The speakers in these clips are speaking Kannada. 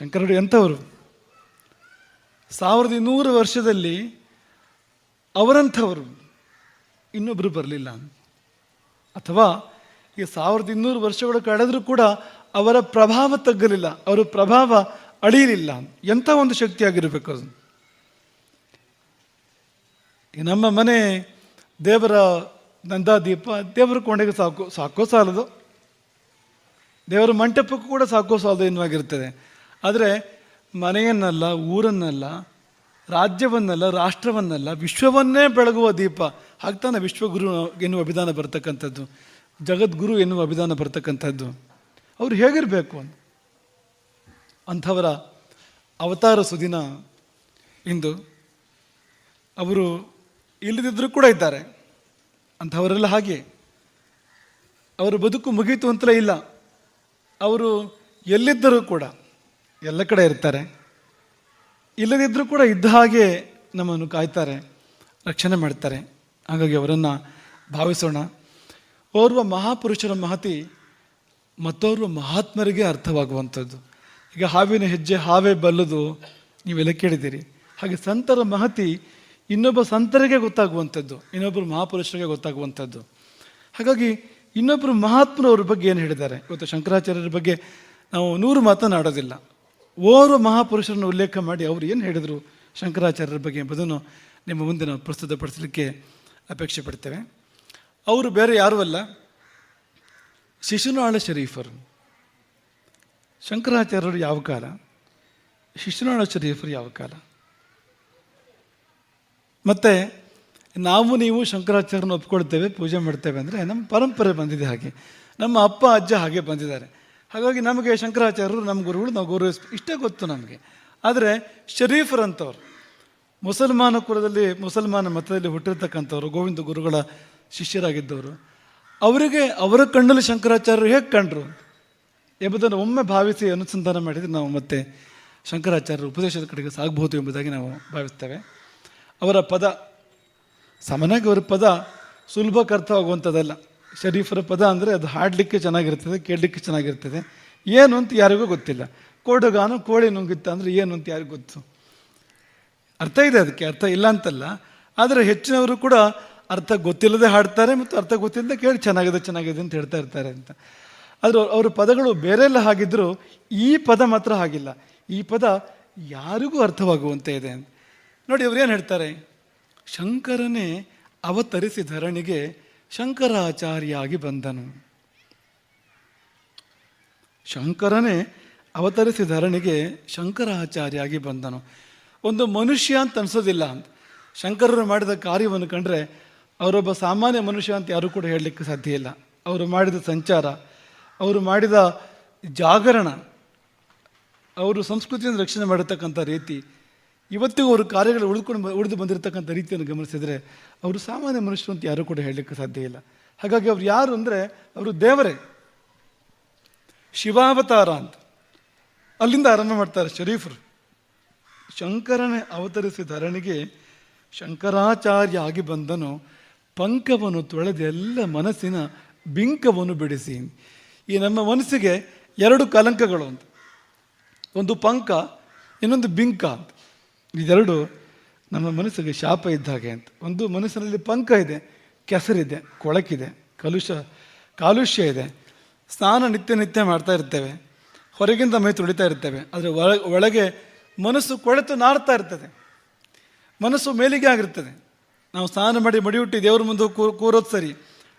ಶಂಕರರು ಎಂಥವರು? ಸಾವಿರದ ಇನ್ನೂರು ವರ್ಷದಲ್ಲಿ ಅವರಂಥವರು. ಇನ್ನೊಬ್ಬರು ಬರಲಿಲ್ಲ. ಅಥವಾ ಈ ಸಾವಿರದ ಇನ್ನೂರು ವರ್ಷಗಳು ಕಳೆದರೂ ಕೂಡ ಅವರ ಪ್ರಭಾವ ತಗ್ಗಲಿಲ್ಲ, ಅವರ ಪ್ರಭಾವ ಅಳಿಯಲಿಲ್ಲ. ಎಂಥ ಒಂದು ಶಕ್ತಿಯಾಗಿರಬೇಕು ಅದು? ನಮ್ಮ ಮನೆ ದೇವರ ನಂದಾದೀಪ, ದೇವರ ಕೊಂಡೆಗೆ ಸಾಕು, ಸಾಕೋ ಸಾಲದು. ದೇವರ ಮಂಟಪಕ್ಕೂ ಕೂಡ ಸಾಕೋ ಸಾಲದು ಎನ್ನುವಾಗಿರ್ತದೆ. ಆದರೆ ಮನೆಯನ್ನಲ್ಲ, ಊರನ್ನಲ್ಲ, ರಾಜ್ಯವನ್ನಲ್ಲ, ರಾಷ್ಟ್ರವನ್ನಲ್ಲ, ವಿಶ್ವವನ್ನೇ ಬೆಳಗುವ ದೀಪ. ಹಾಗ್ತಾನೆ ವಿಶ್ವಗುರು ಎನ್ನುವ ಅಭಿಧಾನ ಬರ್ತಕ್ಕಂಥದ್ದು, ಜಗದ್ಗುರು ಎನ್ನುವ ಅಭಿಧಾನ ಬರ್ತಕ್ಕಂಥದ್ದು. ಅವರು ಹೇಗಿರಬೇಕು ಅಂತ? ಅಂಥವರ ಅವತಾರ ಸುದಿನ ಇಂದು ಅವರು ಇಲ್ಲದಿದ್ದರೂ ಕೂಡ ಇದ್ದಾರೆ. ಅಂಥವರೆಲ್ಲ ಹಾಗೆ. ಅವರ ಬದುಕು ಮುಗೀತು ಅಂತಲೇ ಇಲ್ಲ. ಅವರು ಎಲ್ಲಿದ್ದರೂ ಕೂಡ. ಎಲ್ಲ ಕಡೆ ಇರ್ತಾರೆ. ಇಲ್ಲದಿದ್ದರೂ ಕೂಡ ಇದ್ದ ಹಾಗೆ ನಮ್ಮನ್ನು ಕಾಯ್ತಾರೆ, ರಕ್ಷಣೆ ಮಾಡ್ತಾರೆ. ಹಾಗಾಗಿ ಅವರನ್ನು ಭಾವಿಸೋಣ. ಓರ್ವ ಮಹಾಪುರುಷರ ಮಹತಿ ಮತ್ತೋರ್ವ ಮಹಾತ್ಮರಿಗೆ ಅರ್ಥವಾಗುವಂಥದ್ದು. ಈಗ ಹಾವಿನ ಹೆಜ್ಜೆ, ಹಾವೇ ಬಲ್ಲದು ನೀವೆಲ್ಲ ಕೇಳಿದ್ದೀರಿ. ಹಾಗೆ ಸಂತರ ಮಹತಿ ಇನ್ನೊಬ್ಬ ಸಂತರಿಗೆ ಗೊತ್ತಾಗುವಂಥದ್ದು, ಇನ್ನೊಬ್ಬರು ಮಹಾಪುರುಷರಿಗೆ ಗೊತ್ತಾಗುವಂಥದ್ದು. ಹಾಗಾಗಿ ಇನ್ನೊಬ್ಬರು ಮಹಾತ್ಮರವ್ರ ಬಗ್ಗೆ ಏನು ಹೇಳಿದ್ದಾರೆ? ಇವತ್ತು ಶಂಕರಾಚಾರ್ಯರ ಬಗ್ಗೆ ನಾವು ನೂರು ಮಾತನಾಡೋದಿಲ್ಲ. ಓರ್ವ ಮಹಾಪುರುಷರನ್ನು ಉಲ್ಲೇಖ ಮಾಡಿ ಅವರು ಏನು ಹೇಳಿದರು ಶಂಕರಾಚಾರ್ಯರ ಬಗ್ಗೆ ಎಂಬುದನ್ನು ನಿಮ್ಮ ಮುಂದೆ ನಾವು ಪ್ರಸ್ತುತಪಡಿಸಲಿಕ್ಕೆ ಅಪೇಕ್ಷೆ ಪಡ್ತೇವೆ. ಅವರು ಬೇರೆ ಯಾರೂ ಅಲ್ಲ, ಶಿಶುನಾಳ ಶರೀಫರು. ಶಂಕರಾಚಾರ್ಯರು ಯಾವ ಕಾಲ, ಶಿಶುನಾಳ ಶರೀಫರು ಯಾವ ಕಾಲ? ಮತ್ತು ನಾವು ನೀವು ಶಂಕರಾಚಾರ್ಯನ ಒಪ್ಕೊಳ್ತೇವೆ, ಪೂಜೆ ಮಾಡ್ತೇವೆ ಅಂದರೆ ನಮ್ಮ ಪರಂಪರೆ ಬಂದಿದೆ ಹಾಗೆ. ನಮ್ಮ ಅಪ್ಪ, ಅಜ್ಜ ಹಾಗೆ ಬಂದಿದ್ದಾರೆ. ಹಾಗಾಗಿ ನಮಗೆ ಶಂಕರಾಚಾರ್ಯರು, ನಮ್ಮ ಗುರುಗಳು ನಾವು ಗೌರವಿಸ್ ಇಷ್ಟೇ ಗೊತ್ತು ನಮಗೆ. ಆದರೆ ಶರೀಫರಂಥವ್ರು ಮುಸಲ್ಮಾನ ಕುಲದಲ್ಲಿ ಮುಸಲ್ಮಾನ ಮತದಲ್ಲಿ ಹುಟ್ಟಿರ್ತಕ್ಕಂಥವ್ರು, ಗೋವಿಂದ ಗುರುಗಳ ಶಿಷ್ಯರಾಗಿದ್ದವರು, ಅವರಿಗೆ ಅವರ ಕಣ್ಣಲ್ಲಿ ಶಂಕರಾಚಾರ್ಯರು ಹೇಗೆ ಕಂಡ್ರು? ಎಂಬುದನ್ನು ಒಮ್ಮೆ ಭಾವಿಸಿ ಅನುಸಂಧಾನ ಮಾಡಿದರೆ ನಾವು ಮತ್ತೆ ಶಂಕರಾಚಾರ್ಯರ ಉಪದೇಶದ ಕಡೆಗೆ ಸಾಗಬಹುದು ಎಂಬುದಾಗಿ ನಾವು ಭಾವಿಸ್ತೇವೆ. ಅವರ ಪದ, ಸಾಮಾನ್ಯವಾಗಿ ಅವರ ಪದ ಸುಲಭಕ್ಕೆ ಅರ್ಥವಾಗುವಂಥದ್ದಲ್ಲ ಶರೀಫರ ಪದ ಅಂದರೆ ಅದು ಹಾಡಲಿಕ್ಕೆ ಚೆನ್ನಾಗಿರ್ತದೆ, ಕೇಳಲಿಕ್ಕೆ ಚೆನ್ನಾಗಿರ್ತದೆ. ಏನು ಅಂತ ಯಾರಿಗೂ ಗೊತ್ತಿಲ್ಲ. ಕೋಡುಗಾನು ಕೋಳಿ ನುಂಗಿತ್ತು ಅಂದರೆ ಏನು ಅಂತ ಯಾರಿಗೂ ಗೊತ್ತು. ಅರ್ಥ ಇದೆ ಅದಕ್ಕೆ, ಅರ್ಥ ಇಲ್ಲ ಅಂತಲ್ಲ. ಆದರೆ ಹೆಚ್ಚಿನವರು ಕೂಡ ಅರ್ಥ ಗೊತ್ತಿಲ್ಲದೆ ಹಾಡ್ತಾರೆ ಮತ್ತು ಅರ್ಥ ಗೊತ್ತಿಲ್ಲದೆ ಕೇಳಿ ಚೆನ್ನಾಗಿದೆ ಚೆನ್ನಾಗಿದೆ ಅಂತ ಹೇಳ್ತಾ ಇರ್ತಾರೆ ಅಂತ. ಆದರೆ ಅವರ ಪದಗಳು ಬೇರೆಲ್ಲ ಹಾಗಿದ್ದರೂ ಈ ಪದ ಮಾತ್ರ ಹಾಗಿಲ್ಲ. ಈ ಪದ ಯಾರಿಗೂ ಅರ್ಥವಾಗುವಂತೆ ಇದೆ ನೋಡಿ ಅವ್ರು ಏನು ಹೇಳ್ತಾರೆ? ಶಂಕರನೇ ಅವತರಿಸಿ ಧರಣಿಗೆ ಶಂಕರಾಚಾರ್ಯಾಗಿ ಬಂದನು. ಶಂಕರನೇ ಅವತರಿಸಿ ಧರಣಿಗೆ ಶಂಕರಾಚಾರ್ಯಾಗಿ ಬಂದನು. ಒಂದು ಮನುಷ್ಯ ಅಂತ ಅನ್ಸೋದಿಲ್ಲ. ಅಂತ ಶಂಕರರು ಮಾಡಿದ ಕಾರ್ಯವನ್ನು ಕಂಡ್ರೆ ಅವರೊಬ್ಬ ಸಾಮಾನ್ಯ ಮನುಷ್ಯ ಅಂತ ಯಾರೂ ಕೂಡ ಹೇಳಲಿಕ್ಕೆ ಸಾಧ್ಯ ಇಲ್ಲ. ಅವರು ಮಾಡಿದ ಸಂಚಾರ, ಅವರು ಮಾಡಿದ ಜಾಗರಣ, ಅವರು ಸಂಸ್ಕೃತಿಯನ್ನು ರಕ್ಷಣೆ ಮಾಡತಕ್ಕಂಥ ರೀತಿ ಇವತ್ತಿಗೂ ಅವರು ಕಾರ್ಯಗಳು ಉಳಿದುಕೊಂಡು ಉಳಿದು ಬಂದಿರತಕ್ಕಂಥ ರೀತಿಯನ್ನು ಗಮನಿಸಿದರೆ ಅವರು ಸಾಮಾನ್ಯ ಮನುಷ್ಯರು ಅಂತ ಯಾರೂ ಕೂಡ ಹೇಳಲಿಕ್ಕೆ ಸಾಧ್ಯ ಇಲ್ಲ. ಹಾಗಾಗಿ ಅವ್ರು ಯಾರು ಅಂದರೆ ಅವರು ದೇವರೇ. ಶಿವಾವತಾರ ಅಂತ. ಅಲ್ಲಿಂದ ಆರಂಭ ಮಾಡ್ತಾರೆ ಶರೀಫರು. ಶಂಕರನೇ ಅವತರಿಸಿ ಧರಣಿಗೆ ಶಂಕರಾಚಾರ್ಯ ಆಗಿ ಬಂದನು. ಪಂಕವನ್ನು ತೊಳೆದು ಎಲ್ಲ ಮನಸ್ಸಿನ ಬಿಂಕವನ್ನು ಬಿಡಿಸಿ. ಈ ನಮ್ಮ ಮನಸ್ಸಿಗೆ ಎರಡು ಕಲಂಕಗಳು ಅಂತ. ಒಂದು ಪಂಕ, ಇನ್ನೊಂದು ಬಿಂಕ ಅಂತ. ಇದೆರಡು ನಮ್ಮ ಮನಸ್ಸಿಗೆ ಶಾಪ ಇದ್ದ ಹಾಗೆ ಅಂತ. ಒಂದು ಮನಸ್ಸಿನಲ್ಲಿ ಪಂಕ ಇದೆ, ಕೆಸರಿದೆ, ಕೊಳಕಿದೆ, ಕಲುಷ, ಕಾಲುಷ್ಯ ಇದೆ. ಸ್ನಾನ ನಿತ್ಯ ನಿತ್ಯ ಮಾಡ್ತಾ ಇರ್ತೇವೆ. ಹೊರಗಿಂದ ಮೈ ತುಳಿತಾ ಇರ್ತೇವೆ. ಆದರೆ ಒಳ, ಒಳಗೆ ಮನಸ್ಸು ಕೊಳೆತು ನಾರ್ತಾ ಇರ್ತದೆ. ಮನಸ್ಸು ಮೇಲಿಗೆ ಆಗಿರ್ತದೆ. ನಾವು ಸ್ನಾನ ಮಾಡಿ ಮಡಿಯುಟ್ಟಿ ದೇವರ ಮುಂದೆ ಕೂರೋದು ಸರಿ.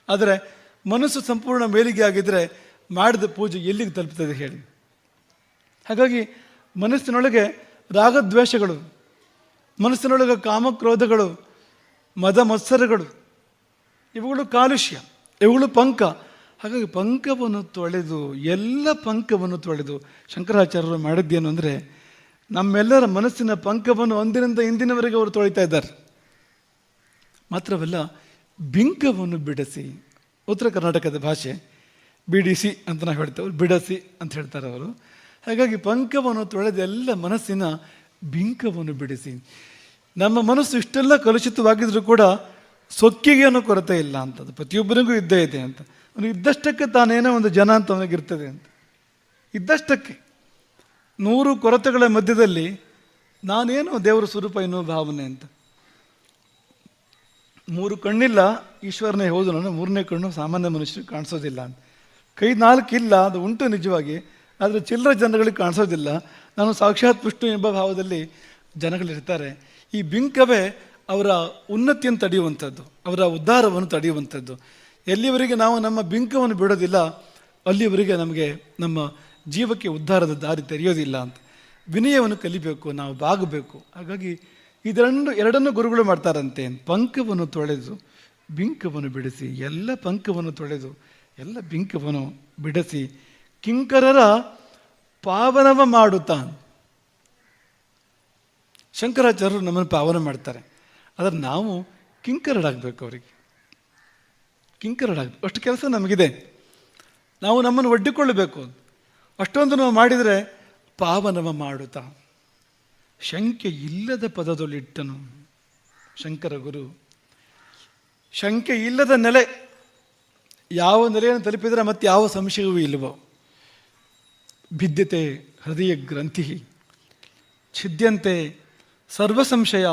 ಆದರೆ ಮನಸ್ಸು ಸಂಪೂರ್ಣ ಮೇಲಿಗೆ ಆಗಿದ್ದರೆ ಮಾಡಿದ ಪೂಜೆ ಎಲ್ಲಿಗೆ ತಲುಪ್ತದೆ ಹೇಳಿ. ಹಾಗಾಗಿ ಮನಸ್ಸಿನೊಳಗೆ ರಾಗದ್ವೇಷಗಳು ಮನಸ್ಸಿನೊಳಗೆ ಕಾಮಕ್ರೋಧಗಳು ಮದ ಮತ್ಸರಗಳು ಇವುಗಳು ಕಾಲುಷ್ಯ, ಇವುಗಳು ಪಂಕ. ಹಾಗಾಗಿ ಪಂಕವನ್ನು ತೊಳೆದು, ಎಲ್ಲ ಪಂಕವನ್ನು ತೊಳೆದು ಶಂಕರಾಚಾರ್ಯರು ಮಾಡಿದ್ದೇನು ಅಂದರೆ, ನಮ್ಮೆಲ್ಲರ ಮನಸ್ಸಿನ ಪಂಕವನ್ನು ಒಂದಿನಿಂದ ಇಂದಿನವರೆಗೆ ಅವರು ತೊಳಿತಾ ಇದ್ದಾರೆ. ಮಾತ್ರವಲ್ಲ, ಬಿಂಕವನ್ನು ಬಿಡಿಸಿ, ಉತ್ತರ ಕರ್ನಾಟಕದ ಭಾಷೆ, ಬಿಡಿಸಿ ಅಂತ ನಾವು ಹೇಳ್ತೇವೆ, ಬಿಡಿಸಿ ಅಂತ ಹೇಳ್ತಾರೆ ಅವರು. ಹಾಗಾಗಿ ಪಂಕವನ್ನು ತೊಳೆದೆಲ್ಲ ಮನಸ್ಸಿನ ಬಿಂಕವನ್ನು ಬಿಡಿಸಿ. ನಮ್ಮ ಮನಸ್ಸು ಇಷ್ಟೆಲ್ಲ ಕಲುಷಿತವಾಗಿದ್ರೂ ಕೂಡ ಸೊಕ್ಕಿಗೆ ಅನ್ನೋ ಕೊರತೆ ಇಲ್ಲ ಅಂತದ್ದು. ಪ್ರತಿಯೊಬ್ಬರಿಗೂ ಇದ್ದೇ ಇದೆ ಅಂತ. ಅವನು ಇದ್ದಷ್ಟಕ್ಕೆ ತಾನೇನೋ ಒಂದು ಜನ ಅಂತ ಅವನಿಗಿರ್ತದೆ ಅಂತ. ಇದ್ದಷ್ಟಕ್ಕೆ. ನೂರು ಕೊರತೆಗಳ ಮಧ್ಯದಲ್ಲಿ ನಾನೇನು ದೇವರ ಸ್ವರೂಪ ಎನ್ನುವ ಭಾವನೆ ಅಂತ. ಮೂರು ಕಣ್ಣಿಲ್ಲ, ಈಶ್ವರನೇ ಹೌದು ನಾನು. ಮೂರನೇ ಕಣ್ಣು ಸಾಮಾನ್ಯ ಮನುಷ್ಯರಿಗೆ ಕಾಣಿಸೋದಿಲ್ಲ ಅಂತ. ಕೈ ನಾಲ್ಕು ಇಲ್ಲ ಅದು ಉಂಟು ನಿಜವಾಗಿ. ಆದರೆ ಚಿಲ್ಲರೆ ಜನಗಳಿಗೆ ಕಾಣಿಸೋದಿಲ್ಲ. ನಾನು ಸಾಕ್ಷಾತ್ ವಿಷ್ಣು ಎಂಬ ಭಾವದಲ್ಲಿ ಜನಗಳಿರ್ತಾರೆ. ಈ ಬಿಂಕವೇ ಅವರ ಉನ್ನತಿಯನ್ನು ತಡೆಯುವಂಥದ್ದು, ಅವರ ಉದ್ಧಾರವನ್ನು ತಡೆಯುವಂಥದ್ದು. ಎಲ್ಲಿವರೆಗೆ ನಾವು ನಮ್ಮ ಬಿಂಕವನ್ನು ಬಿಡೋದಿಲ್ಲ, ಅಲ್ಲಿವರೆಗೆ ನಮಗೆ ನಮ್ಮ ಜೀವಕ್ಕೆ ಉದ್ಧಾರದ ದಾರಿ ತೆರೆಯೋದಿಲ್ಲ ಅಂತ. ವಿನಯವನ್ನು ಕಲಿಬೇಕು, ನಾವು ಬಾಗಬೇಕು. ಹಾಗಾಗಿ ಇದರನ್ನು, ಎರಡನ್ನು ಗುರುಗಳು ಮಾಡ್ತಾರಂತೆ. ಪಂಕವನ್ನು ತೊಳೆದು, ಬಿಂಕವನ್ನು ಬಿಡಿಸಿ, ಎಲ್ಲ ಪಂಕವನ್ನು ತೊಳೆದು, ಎಲ್ಲ ಬಿಂಕವನ್ನು ಬಿಡಿಸಿ, ಕಿಂಕರರ ಪಾವನವ ಮಾಡುತ್ತಾ ಶಂಕರಾಚಾರ್ಯರು ನಮ್ಮನ್ನು ಪಾವನ ಮಾಡ್ತಾರೆ. ಆದರೆ ನಾವು ಕಿಂಕರಡಾಗಬೇಕು ಅವರಿಗೆ. ಕಿಂಕರಡಾಗಬೇಕು ಅಷ್ಟು ಕೆಲಸ ನಮಗಿದೆ. ನಾವು ನಮ್ಮನ್ನು ಒಡ್ಡಿಕೊಳ್ಳಬೇಕು. ಅಷ್ಟೊಂದು ನಾವು ಮಾಡಿದರೆ ಪಾವನವ ಮಾಡುತ್ತಾ. ಶಂಕೆ ಇಲ್ಲದ ಪದದಲ್ಲಿಟ್ಟನು ಶಂಕರ ಗುರು. ಶಂಕೆ ಇಲ್ಲದ ನೆಲೆ ಯಾವ ನೆಲೆಯನ್ನು ತಲುಪಿದರೆ ಮತ್ತೆ ಯಾವ ಸಂಶಯವೂ ಇಲ್ಲವೋ? ಭಿದ್ಯತೆ ಹೃದಯ ಗ್ರಂಥಿ ಛಿದ್ಯಂತೆ ಸರ್ವ ಸಂಶಯ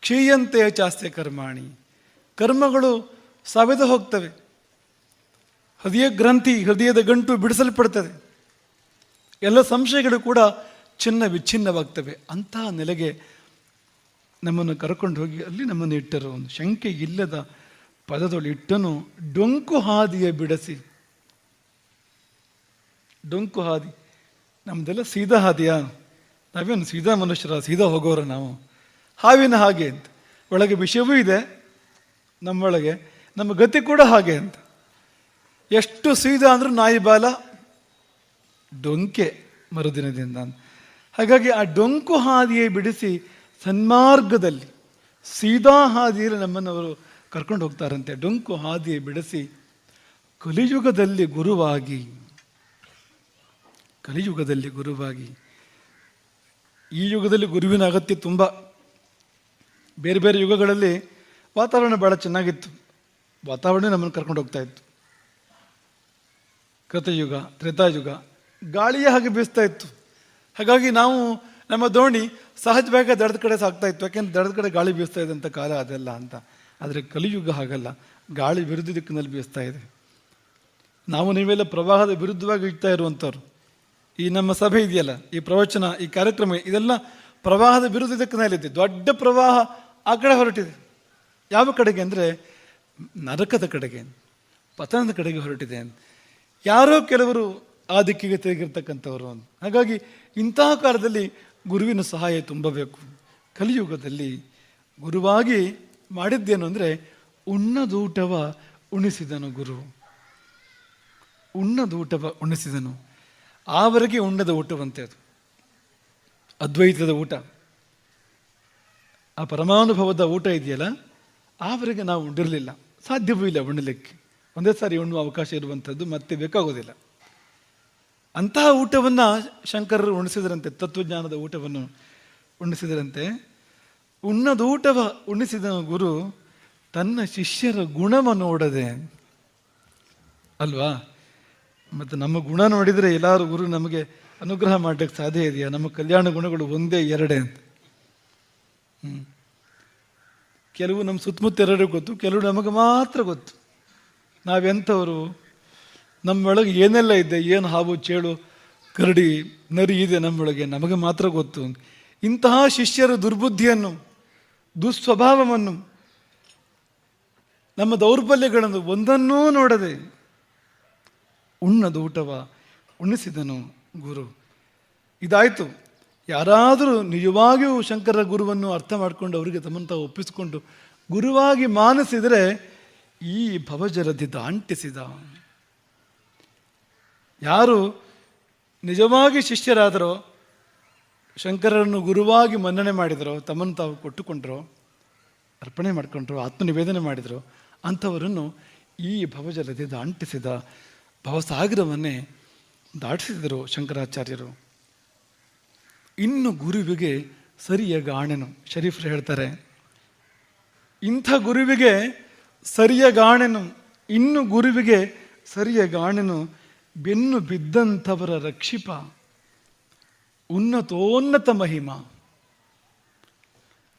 ಕ್ಷೀಯಂತೆ ಚಾಸ್ತ್ಯ ಕರ್ಮಾಣಿ, ಕರ್ಮಗಳು ಸವೆದು ಹೋಗ್ತವೆ. ಹೃದಯ ಗ್ರಂಥಿ ಹೃದಯದ ಗಂಟು ಬಿಡಿಸಲ್ಪಡ್ತದೆ. ಎಲ್ಲ ಸಂಶಯಗಳು ಕೂಡ ಚಿನ್ನ ವಿಚ್ಛಿನ್ನವಾಗ್ತವೆ. ಅಂತಹ ನೆಲೆಗೆ ನಮ್ಮನ್ನು ಕರ್ಕೊಂಡು ಹೋಗಿ ಅಲ್ಲಿ ನಮ್ಮನ್ನು ಇಟ್ಟರು. ಒಂದು ಶಂಕೆ ಇಲ್ಲದ ಪದದೊಳಿಟ್ಟನು ಡೊಂಕು ಹಾದಿಯ ಬಿಡಿಸಿ. ಡೊಂಕು ಹಾದಿ. ನಮ್ಮದೆಲ್ಲ ಸೀದಾ ಹಾದಿಯಾ? ನಾವೇನು ಸೀದಾ ಮನುಷ್ಯರ, ಸೀದಾ ಹೋಗೋರ ನಾವು? ಹಾವಿನ ಹಾಗೆ ಅಂತ. ಒಳಗೆ ವಿಷಯವೂ ಇದೆ, ನಮ್ಮೊಳಗೆ. ನಮ್ಮ ಗತಿ ಕೂಡ ಹಾಗೆ ಅಂತ. ಎಷ್ಟು ಸೀದಾ ಅಂದರೂ ನಾಯಿ ಬಾಲ ಡೊಂಕೆ ಮರುದಿನದಿಂದ. ಹಾಗಾಗಿ ಆ ಡೊಂಕು ಹಾದಿಯೇ ಬಿಡಿಸಿ ಸನ್ಮಾರ್ಗದಲ್ಲಿ ಸೀದಾ ಹಾದಿಯಲ್ಲಿ ನಮ್ಮನ್ನು ಅವರು ಕರ್ಕೊಂಡು ಹೋಗ್ತಾರಂತೆ. ಡೊಂಕು ಹಾದಿಯೇ ಬಿಡಿಸಿ ಕಲಿಯುಗದಲ್ಲಿ ಗುರುವಾಗಿ ಕಲಿಯುಗದಲ್ಲಿ ಗುರುವಾಗಿ. ಈ ಯುಗದಲ್ಲಿ ಗುರುವಿನ ಅಗತ್ಯ ತುಂಬ. ಬೇರೆ ಬೇರೆ ಯುಗಗಳಲ್ಲಿ ವಾತಾವರಣ ಭಾಳ ಚೆನ್ನಾಗಿತ್ತು. ವಾತಾವರಣ ನಮ್ಮನ್ನು ಕರ್ಕೊಂಡು ಹೋಗ್ತಾ ಇತ್ತು. ಕೃತಯುಗ, ತ್ರೇತಾಯುಗ ಗಾಳಿಯ ಹಾಗೆ ಬೀಸ್ತಾ ಇತ್ತು. ಹಾಗಾಗಿ ನಾವು ನಮ್ಮ ದೋಣಿ ಸಹಜವಾಗಿ ದಡದ ಕಡೆ ಸಾಗ್ತಾ ಇತ್ತು. ಯಾಕೆಂದ್ರೆ ದಡದ ಕಡೆ ಗಾಳಿ ಬೀಸ್ತಾ ಇದೆ ಅಂತ ಕಾಲ ಅದೆಲ್ಲ ಅಂತ. ಆದರೆ ಕಲಿಯುಗ ಹಾಗಲ್ಲ. ಗಾಳಿ ವಿರುದ್ಧ ದಿಕ್ಕಿನಲ್ಲಿ ಬೀಸ್ತಾ ಇದೆ. ನಾವು ನೀವೆಲ್ಲ ಪ್ರವಾಹದ ವಿರುದ್ಧವಾಗಿ ಇಡ್ತಾ ಇರುವಂಥವ್ರು ಈ ನಮ್ಮ ಸಭೆ ಇದೆಯಲ್ಲ, ಈ ಪ್ರವಚನ, ಈ ಕಾರ್ಯಕ್ರಮ, ಇದೆಲ್ಲ ಪ್ರವಾಹದ ವಿರುದ್ಧ ದಿಕ್ಕಿನಲ್ಲಿದೆ ದೊಡ್ಡ ಪ್ರವಾಹ ಆ ಕಡೆ ಹೊರಟಿದೆ. ಯಾವ ಕಡೆಗೆ ಅಂದರೆ, ನರಕದ ಕಡೆಗೆ, ಪತನದ ಕಡೆಗೆ ಹೊರಟಿದೆ ಯಾರೋ ಕೆಲವರು ಆ ದಿಕ್ಕಿಗೆ ತಿರುಗಿರ್ತಕ್ಕಂಥವರು ಹಾಗಾಗಿ ಇಂತಹ ಕಾಲದಲ್ಲಿ ಗುರುವಿನ ಸಹಾಯ ತುಂಬಬೇಕು. ಕಲಿಯುಗದಲ್ಲಿ ಗುರುವಾಗಿ ಮಾಡಿದ್ದೇನು ಅಂದರೆ ಉಣ್ಣದೂಟವ ಉಣಿಸಿದನು ಗುರು. ಉಣ್ಣದೂಟವ ಉಣಿಸಿದನು. ಆವರೆಗೆ ಉಣ್ಣದ ಊಟವಂತೆ ಅದು. ಅದ್ವೈತದ ಊಟ. ಆ ಪರಮಾನುಭವದ ಊಟ ಇದೆಯಲ್ಲ, ಆವರೆಗೆ ನಾವು ಉಂಡಿರಲಿಲ್ಲ. ಸಾಧ್ಯವೂ ಇಲ್ಲ ಉಣ್ಣಲಿಕ್ಕೆ ಒಂದೇ ಸಾರಿ ಉಣ್ಣುವ ಅವಕಾಶ ಇರುವಂಥದ್ದು ಮತ್ತೆ ಬೇಕಾಗೋದಿಲ್ಲ. ಅಂತಹ ಊಟವನ್ನು ಶಂಕರರು ಉಣಿಸಿದರಂತೆ, ತತ್ವಜ್ಞಾನದ ಊಟವನ್ನು ಉಣಿಸಿದರಂತೆ. ಉಣ್ಣದ ಊಟವ ಉಣಿಸಿದ ಗುರು ತನ್ನ ಶಿಷ್ಯರ ಗುಣವ ನೋಡದೆ, ಅಲ್ವಾ? ಮತ್ತು ನಮ್ಮ ಗುಣ ನೋಡಿದರೆ ಎಲ್ಲರೂ ಗುರು ನಮಗೆ ಅನುಗ್ರಹ ಮಾಡಲಿಕ್ಕೆ ಸಾಧ್ಯ ಇದೆಯಾ? ನಮ್ಮ ಕಲ್ಯಾಣ ಗುಣಗಳು ಒಂದೇ, ಎರಡೇ ಅಂತ. ಕೆಲವು ನಮ್ಮ ಸುತ್ತಮುತ್ತ ಎರಡು ಗೊತ್ತು, ಕೆಲವು ನಮಗೆ ಮಾತ್ರ ಗೊತ್ತು. ನಾವೆಂಥವರು? ನಮ್ಮೊಳಗೆ ಏನೆಲ್ಲ ಇದೆ, ಏನು ಹಾವು, ಚೇಳು, ಕರಡಿ, ನರಿ ಇದೆ ನಮ್ಮೊಳಗೆ, ನಮಗೆ ಮಾತ್ರ ಗೊತ್ತು. ಇಂತಹ ಶಿಷ್ಯರ ದುರ್ಬುದ್ಧಿಯನ್ನು, ದುಸ್ವಭಾವವನ್ನು, ನಮ್ಮ ದೌರ್ಬಲ್ಯಗಳನ್ನು ಒಂದನ್ನೂ ನೋಡದೆ ಉಣ್ಣದ ಊಟವ ಉಣಿಸಿದನು ಗುರು. ಇದಾಯಿತು. ಯಾರಾದರೂ ನಿಜವಾಗಿಯೂ ಶಂಕರ ಗುರುವನ್ನು ಅರ್ಥ ಮಾಡಿಕೊಂಡು ಅವರಿಗೆ ತಮ್ಮಂತ ಒಪ್ಪಿಸಿಕೊಂಡು ಗುರುವಾಗಿ ಮಾನಿಸಿದರೆ ಈ ಭವಜರದಿ ದಾಂಟಿಸಿದ. ಯಾರು ನಿಜವಾಗಿ ಶಿಷ್ಯರಾದರೋ, ಶಂಕರರನ್ನು ಗುರುವಾಗಿ ಮನ್ನಣೆ ಮಾಡಿದರೋ ತಮ್ಮನ್ನು ತಾವು ಕೊಟ್ಟುಕೊಂಡ್ರೋ, ಅರ್ಪಣೆ ಮಾಡಿಕೊಂಡ್ರು, ಆತ್ಮನಿವೇದನೆ ಮಾಡಿದರು, ಅಂಥವರನ್ನು ಈ ಭವಜಲದಿ ದಾಂಟಿಸಿದ. ಭವಸಾಗರವನ್ನೇ ದಾಟಿಸಿದರು ಶಂಕರಾಚಾರ್ಯರು. ಇನ್ನು ಗುರುವಿಗೆ ಸರಿಯ ಗಾಣೆನು ಶರೀಫ್ರು ಹೇಳ್ತಾರೆ, ಇಂಥ ಗುರುವಿಗೆ ಸರಿಯ ಗಾಣೆನು ಇನ್ನು ಗುರುವಿಗೆ ಸರಿಯ ಗಾಣೆನು ಬೆನ್ನು ಬಿದ್ದಂಥವರ ರಕ್ಷಿಪ, ಉನ್ನತೋನ್ನತ ಮಹಿಮ.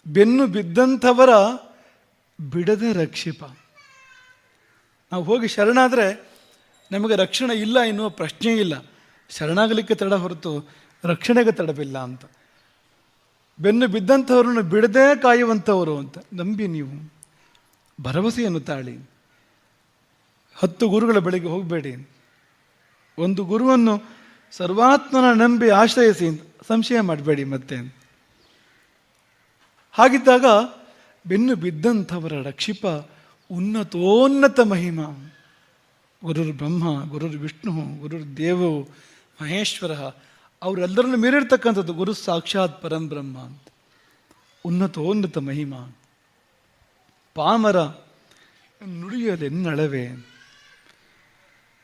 ಬೆನ್ನು ಬಿದ್ದಂಥವರ ಬಿಡದೆ ರಕ್ಷಿಪ. ನಾವು ಹೋಗಿ ಶರಣಾದರೆ ನಮಗೆ ರಕ್ಷಣೆ ಇಲ್ಲ ಎನ್ನುವ ಪ್ರಶ್ನೆ ಇಲ್ಲ. ಶರಣಾಗಲಿಕ್ಕೆ ತಡ ಹೊರತು ರಕ್ಷಣೆಗೆ ತಡವಿಲ್ಲ ಅಂತ. ಬೆನ್ನು ಬಿದ್ದಂಥವ್ರನ್ನು ಬಿಡದೇ ಕಾಯುವಂಥವರು ಅಂತ. ನಂಬಿ ನೀವು. ಭರವಸೆಯನ್ನು ತಾಳಿ. ಹತ್ತು ಗುರುಗಳ ಬಳಿಗೆ ಹೋಗಬೇಡಿ. ಒಂದು ಗುರುವನ್ನು ಸರ್ವಾತ್ಮನ ನಂಬಿ ಆಶ್ರಯಿಸಿ ಸಂಶಯ ಮಾಡಬೇಡಿ ಮತ್ತೆ. ಹಾಗಿದ್ದಾಗ ಬೆನ್ನು ಬಿದ್ದಂಥವರ ರಕ್ಷಿಪ ಉನ್ನತೋನ್ನತ ಮಹಿಮಾ. ಗುರುರ್ ಬ್ರಹ್ಮ, ಗುರುರ್ ವಿಷ್ಣು, ಗುರುರ್ ದೇವು, ಮಹೇಶ್ವರ, ಅವರೆಲ್ಲರನ್ನು ಮೀರಿರ್ತಕ್ಕಂಥದ್ದು ಗುರು ಸಾಕ್ಷಾತ್ ಪರಂಬ್ರಹ್ಮ ಅಂತ. ಉನ್ನತೋನ್ನತ ಮಹಿಮಾ. ಪಾಮರ, ನುಡಿಯಲೆನ್ನಳವೆ.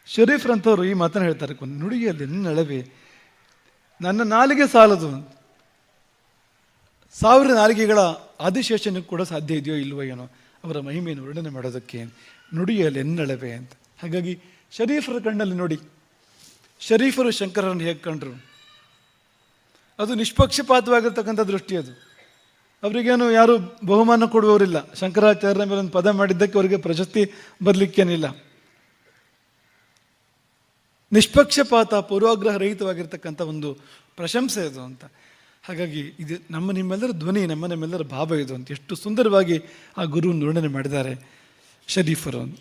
ಶರೀಫ್ರಂಥವ್ರು ಈ ಮಾತನ್ನು ಹೇಳ್ತಾರೆ ನುಡಿಯಲೆನ್ನಳವೆ. ನನ್ನ ನಾಲಿಗೆ ಸಾಲದು. ಸಾವಿರ ನಾಲಿಗೆಗಳ ಆದಿಶೇಷನಿಗೆ ಕೂಡ ಸಾಧ್ಯ ಇದೆಯೋ ಇಲ್ವೋ ಏನೋ, ಅವರ ಮಹಿಮೆಯನ್ನು ವರ್ಣನೆ ಮಾಡೋದಕ್ಕೆ ನುಡಿಯಲೆನ್ನಳವೆ ಅಂತ. ಹಾಗಾಗಿ ಶರೀಫರ ಕಣ್ಣಲ್ಲಿ ನೋಡಿ. ಶರೀಫರು ಶಂಕರರನ್ನು ಹೇಗೆ ಕಂಡರು? ಅದು ನಿಷ್ಪಕ್ಷಪಾತವಾಗಿರ್ತಕ್ಕಂಥ ದೃಷ್ಟಿ ಅದು. ಅವರಿಗೇನು ಯಾರು ಬಹುಮಾನ ಕೊಡುವವರಿಲ್ಲ. ಶಂಕರಾಚಾರ್ಯರ ಮೇಲೆ ಒಂದು ಪದ ಮಾಡಿದ್ದಕ್ಕೆ ಅವರಿಗೆ ಪ್ರಶಸ್ತಿ ಬರಲಿಕ್ಕೇನಿಲ್ಲ. ನಿಷ್ಪಕ್ಷಪಾತ, ಪೂರ್ವಾಗ್ರಹ ರಹಿತವಾಗಿರ್ತಕ್ಕಂಥ ಒಂದು ಪ್ರಶಂಸೆ ಅದು ಅಂತ. ಹಾಗಾಗಿ ಇದು ನಮ್ಮ ನಿಮ್ಮೆಲ್ಲರ ಧ್ವನಿ, ನಮ್ಮ ನಿಮ್ಮೆಲ್ಲರ ಭಾವ ಇದು ಅಂತ. ಎಷ್ಟು ಸುಂದರವಾಗಿ ಆ ಗುರುವನ್ನು ವರ್ಣನೆ ಮಾಡಿದ್ದಾರೆ ಶರೀಫರು